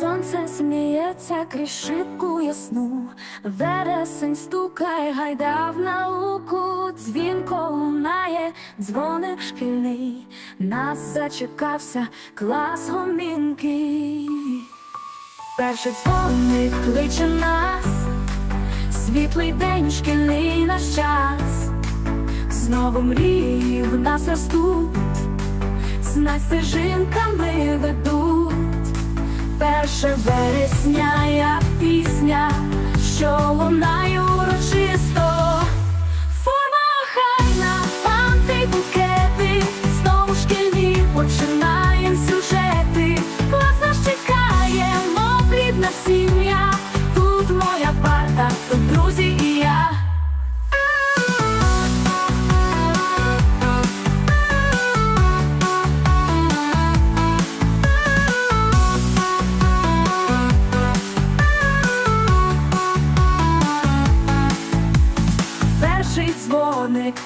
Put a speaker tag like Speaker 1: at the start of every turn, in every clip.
Speaker 1: Сонце сміється крізь шибку ясну, вересень стукає, гайда в науку, дзвінко лунає, дзвоник шкільний, нас зачекався клас гомінки. Перший дзвоник кличе нас, світлий день, шкільний наш час, знову мрії в нас ростуть, знай стежинками ведуть. Перше вересня, як пісня, що лунає урочисто. Форма хайна, панти, букети, знову шкільні починаєм сюжети. вас нас чекає, мов рідна сім'я. Тут моя парта, тут друзі і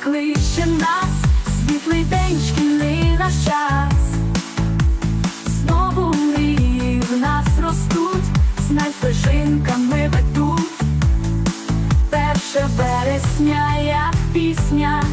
Speaker 1: кличе нас, світлий день, шкільний наш час. Знову мрії в нас ростуть, знай стежинками ведуть. Перше вересня, як пісня,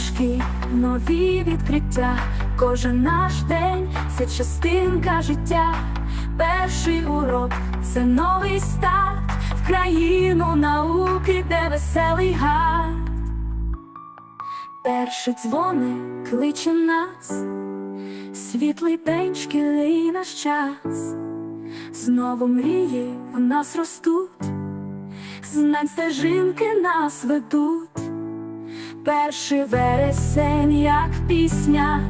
Speaker 1: Усмішки, нові відкриття. Кожен наш день це частинка життя. Перший урок це новий старт в країну науки, де веселий гар. Перший дзвоник кличе нас, світлий день, шкільний наш час. Знову мрії в нас ростуть, знань стежинки нас ведуть. Перший вересень, як пісня,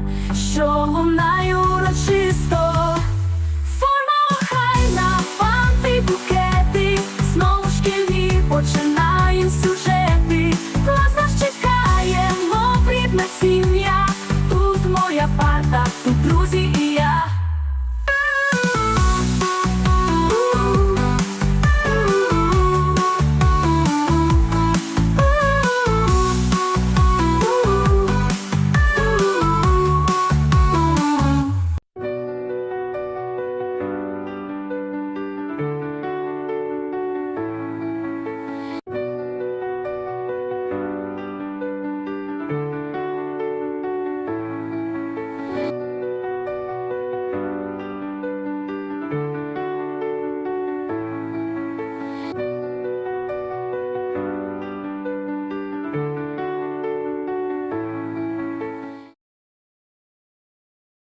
Speaker 1: що лунає урочисто, форма охайна, фанти, букети, знову шкільні починаєм сюжети, Клас нас чекає, мов рідна сім'я, тут моя парта, тут друзі і я.